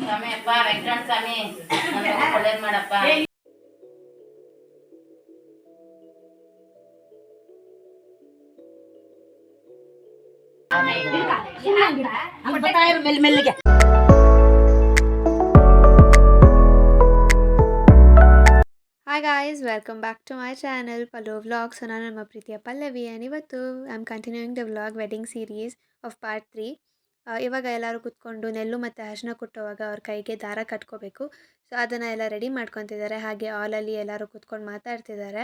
ಸ್ವಾಮಿ ಅಪ್ಪ ವೆಂಕಟರಮಣ ಸ್ವಾಮಿ ನನ್ನ ಒಳ್ಳೇದ್ ಮಾಡಪ್ಪ ಮೆಲ್ ಮೆಲ್ಲಿಗೆ hi guys welcome back to my channel Pallo vlogs ನಾನು ನಮ್ಮ ಪ್ರೀತಿಯ ಪಲ್ಲವಿ ಆ್ಯಂಡ್ ಇವತ್ತು I am continuing the vlog wedding series of part three ಇವಾಗ ಎಲ್ಲರೂ ಕೂತ್ಕೊಂಡು ನೆಲ್ಲು ಮತ್ತು ಅರಿಶಿನ ಕುಟ್ಟುವಾಗ ಅವ್ರ ಕೈಗೆ ದಾರ ಕಟ್ಕೋಬೇಕು. ಸೊ, ಅದನ್ನು ಎಲ್ಲ ರೆಡಿ ಮಾಡ್ಕೊತಿದ್ದಾರೆ. ಹಾಗೆ ಹಾಲಲ್ಲಿ ಎಲ್ಲರೂ ಕೂತ್ಕೊಂಡು ಮಾತಾಡ್ತಿದ್ದಾರೆ.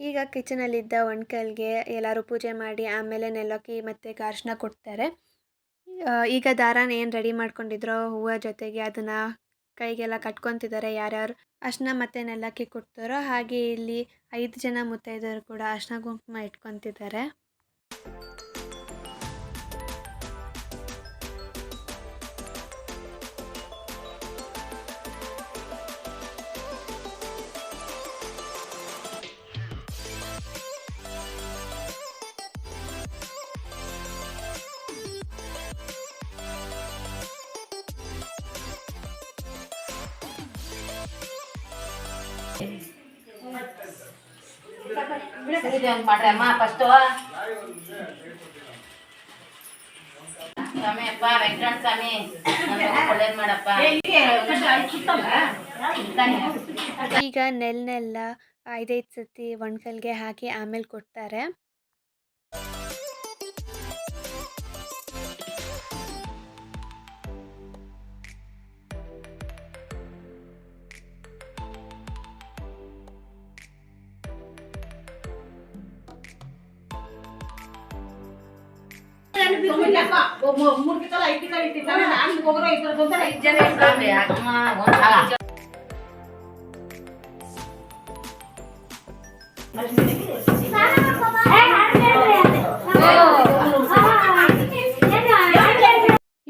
ಈಗ ಕಿಚನಲ್ಲಿದ್ದ ಒಣಕಲ್ಗೆ ಎಲ್ಲರೂ ಪೂಜೆ ಮಾಡಿ ಆಮೇಲೆ ನೆಲ್ಲಕ್ಕಿ ಮತ್ತು ಅರಿಶಿನ ಕೊಡ್ತಾರೆ. ಈಗ ದಾರನ ಏನು ರೆಡಿ ಮಾಡ್ಕೊಂಡಿದ್ರೋ ಹೂವು ಜೊತೆಗೆ ಅದನ್ನು ಕೈಗೆಲ್ಲ ಕಟ್ಕೊತಿದ್ದಾರೆ. ಯಾರ್ಯಾರು ಅರ್ಶಿನ ಮತ್ತು ನೆಲಕ್ಕಿ ಕೊಡ್ತಾರೋ ಹಾಗೆ ಇಲ್ಲಿ ಐದು ಜನ ಮುತ್ತೈದರು ಕೂಡ ಅರ್ಶಿನ ಕುಂಕುಮ ಇಟ್ಕೊತಿದ್ದಾರೆ. ಅಮ್ಮ ಈಗ ನೆಲ್ನೆಲ್ಲ ಐದೈದು ಸತಿ ಒಣಕಲ್ಗೆ ಹಾಕಿ ಆಮೇಲೆ ಕೊಡ್ತಾರೆ.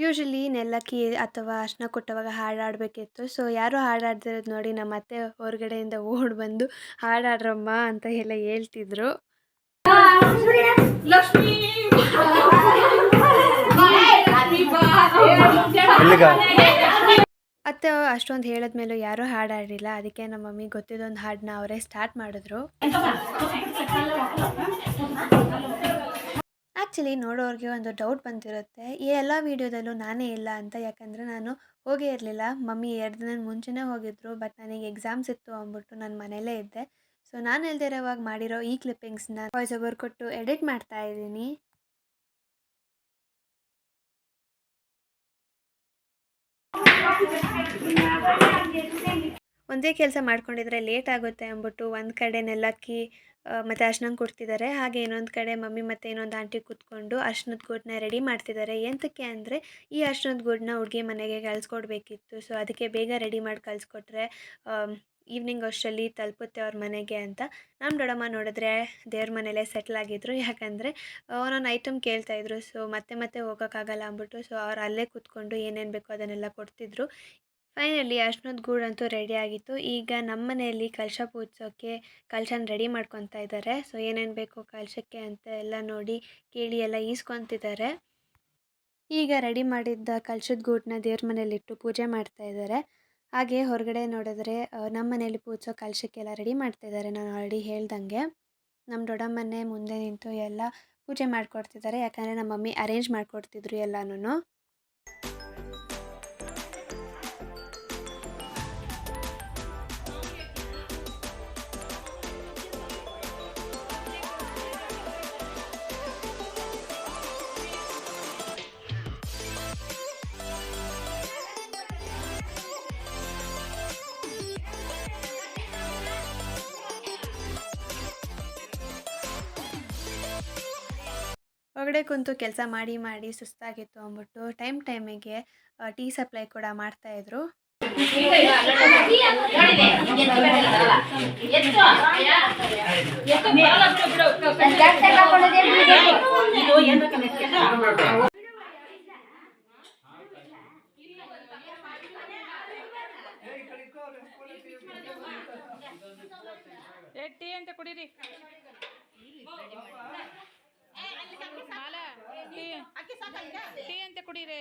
ಯೂಶಲಿ ನೆಲ್ಲಕ್ಕಿ ಅಥವಾ ಅರ್ಶನ ಕೊಟ್ಟವಾಗ ಹಾಡಾಡಬೇಕಿತ್ತು. ಸೊ ಯಾರು ಹಾಡಾಡ್ದಿರೋದು ನೋಡಿ ನಮ್ಮ ಅತ್ತೆ ಹೊರಗಡೆಯಿಂದ ಓಡ್ ಬಂದು ಹಾಡಾಡ್ರಮ್ಮ ಅಂತ ಎಲ್ಲ ಹೇಳ್ತಿದ್ರು. ಅತ್ತೆ ಅಷ್ಟೊಂದು ಹೇಳಿದ್ಮೇಲೂ ಯಾರೂ ಹಾಡಾಡಿಲ್ಲ ಅದಕ್ಕೆ ನಮ್ಮ ಮಮ್ಮಿ ಗೊತ್ತಿದ್ದೊಂದು ಹಾಡನ್ನ ಅವರೇ ಸ್ಟಾರ್ಟ್ ಮಾಡಿದ್ರು. ಆ್ಯಕ್ಚುಲಿ ನೋಡೋರಿಗೆ ಒಂದು ಡೌಟ್ ಬಂದಿರುತ್ತೆ. ಈ ಎಲ್ಲ ವೀಡಿಯೋದಲ್ಲೂ ನಾನೇ ಇಲ್ಲ ಅಂತ. ಯಾಕಂದರೆ ನಾನು ಹೋಗೇ ಇರಲಿಲ್ಲ. ಮಮ್ಮಿ ಎರಡು ದಿನ ಮುಂಚೆನೇ ಹೋಗಿದ್ರು ಬಟ್ ನನಗೆ ಎಕ್ಸಾಮ್ಸ್ ಇತ್ತು ಅಂದ್ಬಿಟ್ಟು ನಾನು ಮನೇಲೇ ಇದ್ದೆ. ಸೊ, ನಾನು ಇಲ್ದಿರೋವಾಗ ಮಾಡಿರೋ ಈ ಕ್ಲಿಪ್ಪಿಂಗ್ಸ್ನ ವಾಯ್ಸ್ ಓವರ್ ಕೊಟ್ಟು ಎಡಿಟ್ ಮಾಡ್ತಾ ಇದ್ದೀನಿ. ಒಂದೇ ಕೆಲಸ ಮಾಡ್ಕೊಂಡಿದ್ರೆ ಲೇಟ್ ಆಗುತ್ತೆ ಅಂದ್ಬಿಟ್ಟು ಒಂದು ಕಡೆ ನೆಲಕ್ಕಿ ಮತ್ತು ಅರ್ಶಿನ ಕೊಡ್ತಿದ್ದಾರೆ ಹಾಗೆ ಇನ್ನೊಂದು ಕಡೆ ಮಮ್ಮಿ ಮತ್ತು ಇನ್ನೊಂದು ಆಂಟಿ ಕೂತ್ಕೊಂಡು ಅರ್ಶನದ ಗೂಡನ್ನ ರೆಡಿ ಮಾಡ್ತಿದ್ದಾರೆ ಎಂತಕ್ಕೆ ಅಂದರೆ ಈ ಅರ್ಶನದ ಗೂಡನ್ನ ಹುಡುಗಿ ಮನೆಗೆ ಕಳಿಸ್ಕೊಡ್ಬೇಕಿತ್ತು. ಸೊ, ಅದಕ್ಕೆ ಬೇಗ ರೆಡಿ ಮಾಡಿ ಕಳಿಸ್ಕೊಟ್ರೆ ಈವ್ನಿಂಗ್ ಅಷ್ಟರಲ್ಲಿ ತಲುಪುತ್ತೆ ಅವ್ರ ಮನೆಗೆ ಅಂತ. ನಮ್ಮ ದೊಡ್ಡಮ್ಮ ನೋಡಿದ್ರೆ ದೇವ್ರ ಮನೇಲೇ ಸೆಟ್ಲ್ ಆಗಿದ್ರು. ಯಾಕಂದರೆ ಒಂದೊಂದು ಐಟಮ್ ಕೇಳ್ತಾಯಿದ್ರು ಸೊ ಮತ್ತೆ ಮತ್ತೆ ಹೋಗೋಕ್ಕಾಗಲ್ಲ ಅಂದ್ಬಿಟ್ಟು ಸೊ ಅವ್ರು ಅಲ್ಲೇ ಕೂತ್ಕೊಂಡು ಏನೇನು ಬೇಕೋ ಅದನ್ನೆಲ್ಲ ಕೊಡ್ತಿದ್ರು. ಫೈನಲಿ ಅಷ್ಟೊಂದು ಗೂಡಂತೂ ರೆಡಿ ಆಗಿತ್ತು. ಈಗ ನಮ್ಮ ಮನೆಯಲ್ಲಿ ಕಲಶ ಪೂಜಿಸೋಕ್ಕೆ ಕಲಶನ ರೆಡಿ ಮಾಡ್ಕೊತಾ ಇದ್ದಾರೆ ಸೊ ಏನೇನು ಬೇಕೋ ಕಲಶಕ್ಕೆ ಅಂತ ಎಲ್ಲ ನೋಡಿ ಕೇಳಿ ಎಲ್ಲ ಈಸ್ಕೊತಿದ್ದಾರೆ ಈಗ ರೆಡಿ ಮಾಡಿದ್ದ ಕಲಶದ ಗೂಡನ್ನ ದೇವ್ರ ಮನೇಲಿಟ್ಟು ಪೂಜೆ ಮಾಡ್ತಾ ಇದ್ದಾರೆ ಹಾಗೆ ಹೊರಗಡೆ ನೋಡಿದ್ರೆ ನಮ್ಮ ಮನೇಲಿ ಪೂಜಿಸೋ ಕಲಶಕ್ಕೆಲ್ಲ ರೆಡಿ ಮಾಡ್ತಿದ್ದಾರೆ ನಾನು ಆಲ್ರೆಡಿ ಹೇಳ್ದಂಗೆ. ನಮ್ಮ ದೊಡ್ಡಮ್ಮನೆ ಮುಂದೆ ನಿಂತು ಎಲ್ಲ ಪೂಜೆ ಮಾಡಿಕೊಡ್ತಿದ್ದಾರೆ ಯಾಕಂದರೆ ನಮ್ಮ ಮಮ್ಮಿ ಅರೇಂಜ್ ಮಾಡಿಕೊಡ್ತಿದ್ರು ಎಲ್ಲನೂ ಹೊರಗಡೆ ಕುಂತು ಕೆಲಸ ಮಾಡಿ ಮಾಡಿ ಸುಸ್ತಾಗಿತ್ತು ಅಂದ್ಬಿಟ್ಟು ಟೈಮ್ ಟೈಮಿಗೆ ಟೀ ಸಪ್ಲೈ ಕೂಡ ಮಾಡ್ತಾ ಇದ್ರು. ಟೀ ಅಂತ ಕುಡೀರಿ. ಟೀ ಅಂತ ಕುಡೀರಿ.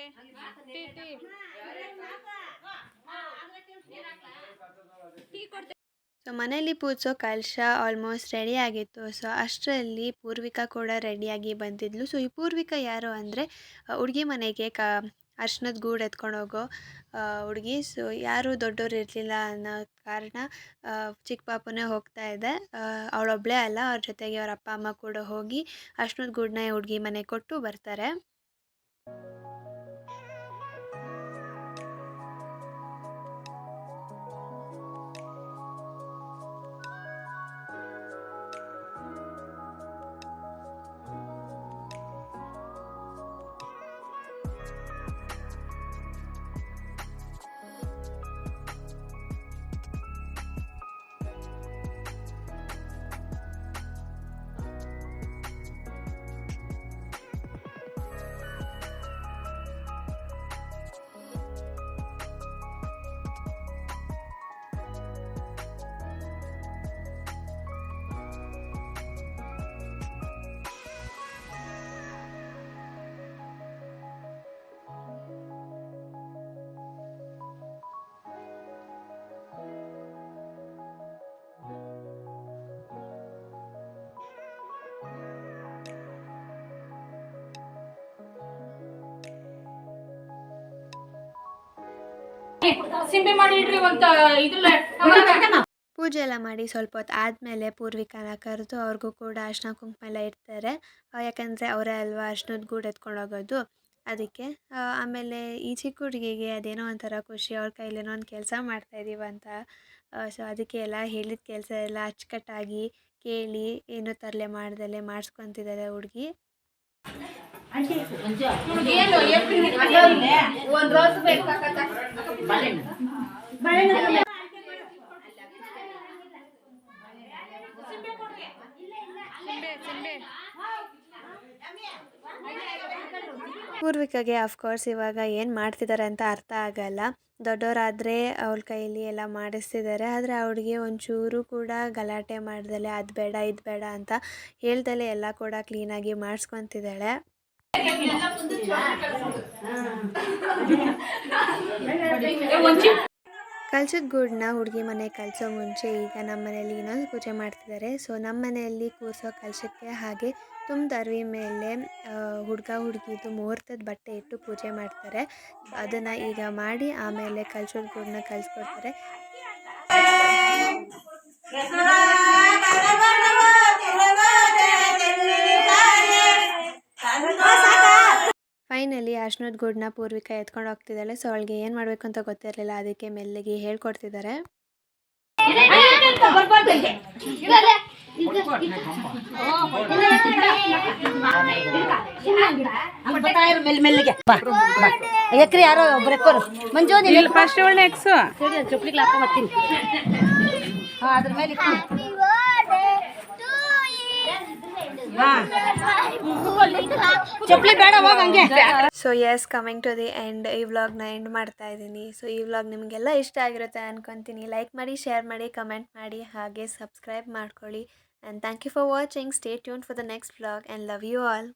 Tea tea. ಸೊ ಮನೆಯಲ್ಲಿ ಪೂಜಿಸೋ ಕಲಶ ಆಲ್ಮೋಸ್ಟ್ ರೆಡಿ ಆಗಿತ್ತು. ಸೊ ಅಷ್ಟರಲ್ಲಿ ಪೂರ್ವಿಕಾ ಕೂಡ ರೆಡಿಯಾಗಿ ಬಂದಿದ್ಲು. ಸೊ ಈ ಪೂರ್ವಿಕಾ ಯಾರು ಅಂದರೆ ಹುಡುಗಿ ಮನೆಗೆ ಕ ಅರ್ಶಿನದ ಗೂಡು ಎತ್ಕೊಂಡು ಹೋಗೋ ಹುಡುಗಿ. ಸೊ ಯಾರು ದೊಡ್ಡೋರು ಇರಲಿಲ್ಲ ಅನ್ನೋ ಕಾರಣ ಚಿಕ್ಕ ಪಾಪುನೇ ಹೋಗ್ತಾ ಇದೆ. ಅವಳೊಬ್ಬಳೇ ಅಲ್ಲ, ಅವ್ರ ಜೊತೆಗೆ ಅವ್ರ ಅಪ್ಪ, ಅಮ್ಮ ಕೂಡ ಹೋಗಿ ಅರ್ಶನದ ಗೂಡನ್ನ ಹುಡುಗಿ ಮನೆಗೆ ಕೊಟ್ಟು ಬರ್ತಾರೆ. ಪೂಜೆ ಎಲ್ಲ ಮಾಡಿ ಸ್ವಲ್ಪ ಹೊತ್ತು ಆದಮೇಲೆ ಪೂರ್ವಿಕನ ಕರೆದು ಅವ್ರಿಗೂ ಕೂಡ ಅರ್ಶಿನ ಕುಂಕುಮ ಎಲ್ಲ ಇಡ್ತಾರೆ. ಯಾಕಂದ್ರೆ ಅವರೇ ಅಲ್ವಾ ಅರ್ಶಿನದ ಗೂಡು ಎತ್ಕೊಂಡು ಹೋಗೋದು. ಅದಕ್ಕೆ ಆಮೇಲೆ ಈ ಚಿಕ್ಕ ಹುಡುಗಿಗೆ ಅದೇನೋ ಒಂಥರ ಖುಷಿ ಅವ್ರ ಕೈಲೇನೋ ಒಂದು ಕೆಲಸ ಮಾಡ್ತಾ ಮಾಡ್ತಾಯಿದ್ದೀವಿ ಅಂತ. ಸೊ ಅದಕ್ಕೆ ಎಲ್ಲ ಹೇಳಿದ ಕೆಲಸ ಎಲ್ಲ ಅಚ್ಚುಕಟ್ಟಾಗಿ ಕೇಳಿ, ಏನೋ ತರಲೆ ಮಾಡ್ದಲೆ ಮಾಡಿಸ್ಕೊತಿದ್ದಾರೆ ಹುಡುಗಿ. ಒಂದ್ ರೋಸ್ ಬೇಕು ಸಿಂಬೆ ಸಿಂಬೆ ಪೂರ್ವಿಕಾಗೆ ಅಫ್ಕೋರ್ಸ್ ಇವಾಗ ಏನು ಮಾಡ್ತಿದ್ದಾರೆ ಅಂತ ಅರ್ಥ ಆಗಲ್ಲ. ದೊಡ್ಡವರಾದರೆ ಅವಳ ಕೈಲಿ ಎಲ್ಲ ಮಾಡಿಸ್ತಿದ್ದಾರೆ ಆದರೆ ಅವಳಿಗೆ ಒಂಚೂರು ಕೂಡ ಗಲಾಟೆ ಮಾಡ್ದಲೆ ಅದು ಬೇಡ ಇದು ಬೇಡ ಅಂತ ಹೇಳ್ದಲೆ ಎಲ್ಲ ಕೂಡ ಕ್ಲೀನಾಗಿ ಮಾಡಿಸ್ಕೊತಿದ್ದಾಳೆ. ಕಲ್ಸಿದ ಗೂಡನ್ನ ಹುಡುಗಿ ಮನೆ ಕಲಿಸೋ ಮುಂಚೆ ಈಗ ನಮ್ಮ ಮನೆಯಲ್ಲಿ ಇನ್ನೊಂದು ಪೂಜೆ ಮಾಡ್ತಿದ್ದಾರೆ ಸೊ ನಮ್ಮ ಮನೆಯಲ್ಲಿ ಕೂರಿಸೋ ಕಲಶಕ್ಕೆ ಹಾಗೆ ತುಂಬ ಅರಿವಿ ಮೇಲೆ ಹುಡುಗ ಹುಡುಗಿದು ಮುಹೂರ್ತದ ಬಟ್ಟೆ ಇಟ್ಟು ಪೂಜೆ ಮಾಡ್ತಾರೆ. ಅದನ್ನು ಈಗ ಮಾಡಿ ಆಮೇಲೆ ಕಲ್ಸೋದ ಗೂಡನ್ನ ಕಲಿಸ್ಕೊಡ್ತಾರೆ. ಅರ್ಶಿನದ ಗೂಡನ್ನ ಪೂರ್ವಿಕ ಎತ್ಕೊಂಡು ಹೋಗ್ತಿದ್ದಾಳೆ. ಸೊ ಅವಳಿಗೆ ಏನು ಮಾಡಬೇಕು ಅಂತ ಗೊತ್ತಿರಲಿಲ್ಲ. ಅದಕ್ಕೆ ಮೆಲ್ಲಿಗೆ ಹೇಳ್ಕೊಡ್ತಿದ್ದಾರೆ. ಎಕ್ರಿ ಯಾರೋ ಒಬ್ರು ಎಕ್ಕೋರು. ಮಂಜು ಫಸ್ಟ್ ಒಳ್ಳೆ ಎಕ್ಸು. ಹಾ ಅದ್ರ ಮೇಲೆ ಚಪ್ಲಿ ಬೇಡ ಹಂಗೆ so as coming to the end ಈ ವ್ಲಾಗ್ನ ಎಂಡ್ ಮಾಡ್ತಾ ಇದ್ದೀನಿ. ಸೊ ಈ ವ್ಲಾಗ್ ನಿಮಗೆಲ್ಲ ಇಷ್ಟ ಆಗಿರುತ್ತೆ ಅನ್ಕೊತೀನಿ. ಲೈಕ್ ಮಾಡಿ ಶೇರ್ ಮಾಡಿ ಕಮೆಂಟ್ ಮಾಡಿ, ಹಾಗೆ ಸಬ್ಸ್ಕ್ರೈಬ್ ಮಾಡ್ಕೊಳ್ಳಿ. And thank you for watching stay tuned for the next vlog and love you all